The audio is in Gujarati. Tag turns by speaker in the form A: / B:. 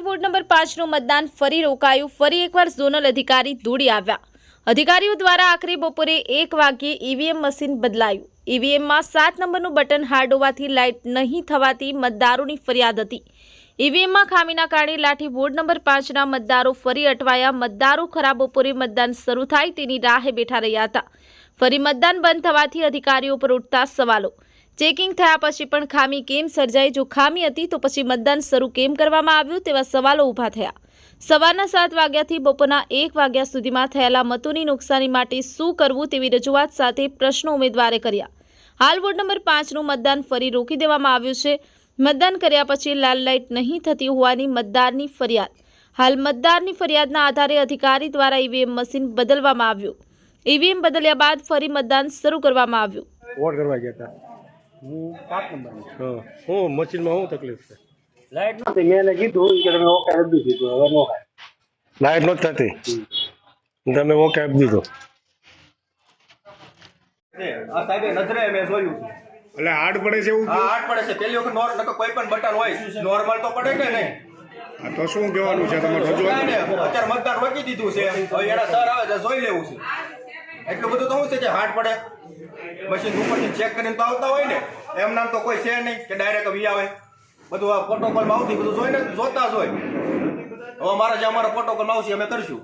A: લાઠી વોર્ડ નંબર પાંચનું મતદાન ફરી રોકાયું. ફરી એકવાર ઝોનલ અધિકારી દોડી આવ્યા. અધિકારીઓ દ્વારા આખરે બપોરે એક વાગ્યે ઈવીએમ મશીન બદલાયું. ઈવીએમમાં સાત નંબરનું બટન હાર્ડ હોવાથી લાઇટ નહીં થવાથી મતદારોની ફરિયાદ હતી. ઈવીએમમાં ખામીના કારણે લાઠી વોર્ડ નંબર પાંચના મતદારો ફરી અટવાયા. મતદારો ખરાબ બપોરે મતદાન શરૂ થાય તેની રાહે બેઠા રહ્યા હતા. ફરી મતદાન બંધ થવાથી અધિકારીઓ પર ઉઠતા સવાલો. ચેકિંગ થયા પછી પણ ખામી કેમ સર્જાઈ? જો ખામી હતી તો પછી મતદાન શરૂ કેમ કરવામાં આવ્યું? તેવા સવાલો ઊભા થયા. સવારના સાત વાગ્યાથી બપોરના એક વાગ્યા સુધીમાં થયેલા મતોની નુકસાની માટે શું કરવું તેવી રજૂઆત સાથે પ્રશ્નો ઉમેદવારે કર્યા. હાલ વોર્ડ નંબર પાંચનું મતદાન ફરી રોકી દેવામાં આવ્યું છે. મતદાન કર્યા પછી લાલ લાઇટ નહીં થતી હોવાની મતદારની ફરિયાદ. હાલ મતદારની ફરિયાદના આધારે અધિકારી દ્વારા ઈવીએમ મશીન બદલવામાં આવ્યું. ઈવીએમ બદલ્યા બાદ ફરી મતદાન શરૂ કરવામાં આવ્યું.
B: વોટ કરવા ગયા હતા.
C: હું પાંચ નંબર
B: હું. મશીનમાં શું તકલીફ છે?
C: લાઈટ નથી મેં એને કીધું કે તમે ઓકે આપી દીધું હવે નો ખાય
B: લાઈટ નથી થતી? તમે ઓકે આપી દીધો.
D: આ સાહેબે નજરે મેં જોયું છે.
B: એટલે હાર્ડ પડે છે એવું
D: હા પડે છે. પેલી વખત નોર નકર કોઈ પણ બટન હોય નોર્મલ તો પડે કે નહીં?
B: તો શું કહેવાનું છે તમારે રજૂઆત
D: અત્યારે મતદાન રોકી દીધું છે. હવે એના સર આવે છે જોઈ લેવું છે. એટલું બધું તો શું છે કે હાર્ડ પડે? મશીન ઉપરથી ચેક કરીને તો આવતા હોય ને, એમ નામ તો કોઈ છે નહીં કે ડાયરેક્ટ વી આવે. બધું આ પ્રોટોકોલમાં આવતી, બધું જોઈને જોતા જ હોય. હવે અમારા જે અમારા પ્રોટોકોલમાં આવશે, અમે કરશું.